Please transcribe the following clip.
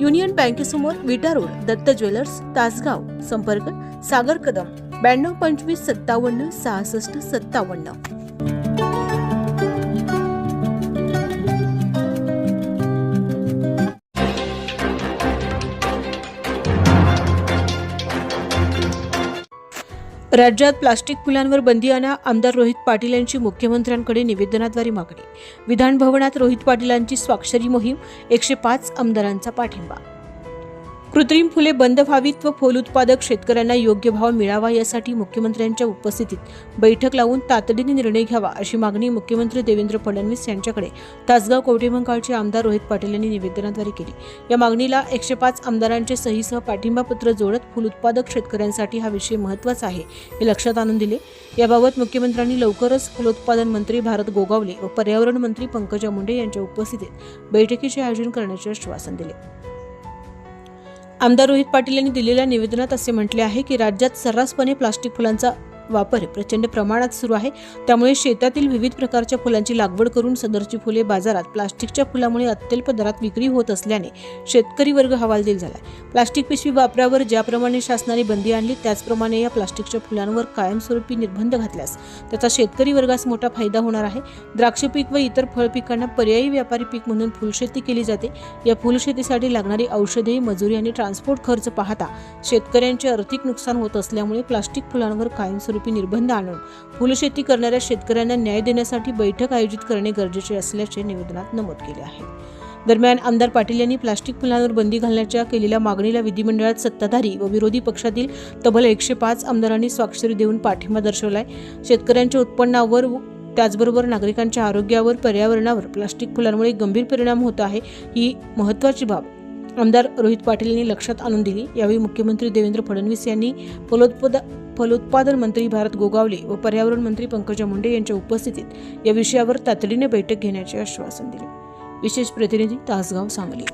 Union बँकेसमोर Vita road Datta jewellers Tasgaon संपर्क सागर कदम ब्याण्णव पंचवीस सत्तावन्न सहासष्ट सत्तावन्न. राज्यात प्लास्टिक फुलांवर बंदी आणा आमदार रोहित पाटील यांची मुख्यमंत्र्यांकडे निवेदनाद्वारे मागणी. विधान भवनात रोहित पाटीलांची स्वाक्षरी मोहीम एकशे पाच आमदारांचा पाठिंबा. कृत्रिम फुले बंद व्हावीत व फूल उत्पादक शेतकऱ्यांना योग्य भाव मिळावा यासाठी मुख्यमंत्र्यांच्या उपस्थितीत बैठक लावून तातडीने निर्णय घ्यावा अशी मागणी मुख्यमंत्री देवेंद्र फडणवीस यांच्याकडे तासगाव कवटेमंकाळचे आमदार रोहित पाटील यांनी निवेदनाद्वारे केली. या मागणीला एकशे पाच आमदारांचे सहीसह पाठिंबा पत्र जोडत फुल उत्पादक शेतकऱ्यांसाठी हा विषय महत्त्वाचा आहे हे लक्षात आणून दिले. याबाबत मुख्यमंत्र्यांनी लवकरच फलोत्पादन मंत्री भारत गोगावले व पर्यावरण मंत्री पंकजा मुंडे यांच्या उपस्थितीत बैठकीचे आयोजन करण्याचे आश्वासन दिले. आमदार रोहित पाटील यांनी दिलेल्या निवेदनात असे म्हटले आहे की राज्यात सर्रासपणे प्लास्टिक फुलांचा वापर प्रचंड प्रमाणात सुरू आहे. त्यामुळे शेतातील विविध प्रकारच्या फुलांची लागवड करून सदरची फुले बाजारात प्लास्टिकच्या फुलामुळे अत्यल्प दरात विक्री होत असल्याने शेतकरी वर्ग हवालदिल झाला. प्लास्टिक पिशवी वापरावर ज्याप्रमाणे शासनाने बंदी आणली त्याचप्रमाणे या प्लास्टिकच्या फुलांवर कायमस्वरूपी निर्बंध घातल्यास त्याचा शेतकरी वर्गास मोठा फायदा होणार आहे. द्राक्ष पीक व इतर फळ पिकांना पर्यायी व्यापारी पीक म्हणून फुलशेती केली जाते. या फुलशेतीसाठी लागणारी औषधे मजुरी आणि ट्रान्सपोर्ट खर्च पाहता शेतकऱ्यांचे आर्थिक नुकसान होत असल्यामुळे प्लास्टिक फुलांवर कायमस्वरूपी निर्बंध आणून फुलशेती करणाऱ्या शेतकऱ्यांना न्याय देण्यासाठी बैठक आयोजित करणे गरजेचे असल्याचे निवेदनात नमूद केले आहे. दरम्यान आमदार पाटील यांनी प्लास्टिक फुलांवर बंदी घालण्याच्या केलेल्या मागणीला विधिमंडळात सत्ताधारी व विरोधी पक्षातील तब्बल एकशे पाच आमदारांनी स्वाक्षरी देऊन पाठिंबा दर्शवलाय. शेतकऱ्यांच्या उत्पन्नावर व त्याचबरोबर नागरिकांच्या आरोग्यावर पर्यावरणावर प्लास्टिक फुलांमुळे गंभीर परिणाम होत आहे ही महत्त्वाची बाब आमदार रोहित पाटील यांनी लक्षात आणून दिली. यावेळी मुख्यमंत्री देवेंद्र फडणवीस यांनी फलोत्पाद फलोत्पादन मंत्री भारत गोगावले व पर्यावरण मंत्री पंकजा मुंडे यांच्या उपस्थितीत या विषयावर तातडीने बैठक घेण्याचे आश्वासन दिले. विशेष प्रतिनिधी तासगाव सांगली.